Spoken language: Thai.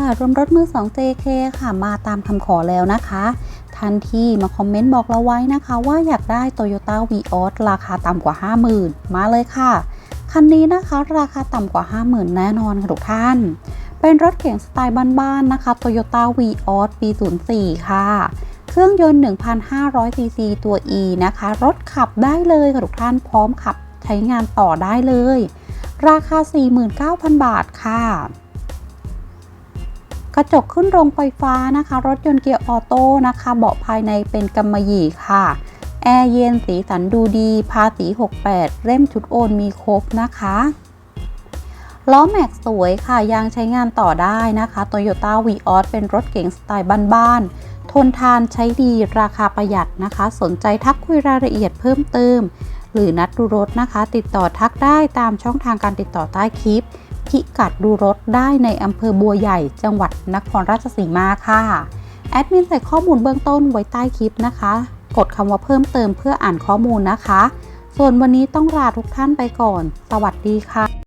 ค่ะรวมรถมือ2 JK ค่ะ มาตามคำขอแล้วนะคะทันที่มาคอมเมนต์บอกเราไว้นะคะ ว่าอยากได้ Toyota v ีออราคาต่ำกว่า 50,000 มาเลยค่ะ คันนี้นะคะราคาต่ำกว่า 50,000 แน่นอนค่ะทุกท่าน เป็นรถเก๋งสไตล์บ้านๆนะคะ Toyota v ีออปี 04 ค่ะ เครื่องยนต์ 1,500 cc ตัว E นะคะ รถขับได้เลยค่ะทุกท่านพร้อมขับใช้งานต่อได้เลย ราคา 49,000 บาทค่ะ ระจกขึ้นโรงไฟฟ้านะคะ รถยนต์เกียร์ออโต้นะคะ เบาะภายในเป็นกำมะหยี่ค่ะ แอร์เย็นสีสันดูดี ภาษี 68 เล่มชุดโอนมีครบนะคะล้อแม็กสวยค่ะ ยางใช้งานต่อได้นะคะ Toyota v ีออเป็นรถเก๋งสไตล์บ้านๆ ทนทานใช้ดีราคาประหยัดนะคะ สนใจทักคุยรายละเอียดเพิ่มเติม หรือนัดดูรถนะคะ ติดต่อทักได้ตามช่องทางการติดต่อใต้คลิป พิกัดดูรถได้ในอำเภอบัวใหญ่ จังหวัดนครราชสีมาค่ะ แอดมินใส่ข้อมูลเบื้องต้นไว้ใต้คลิปนะคะ กดคำว่าเพิ่มเติมเพื่ออ่านข้อมูลนะคะ ส่วนวันนี้ต้องลาทุกท่านไปก่อน สวัสดีค่ะ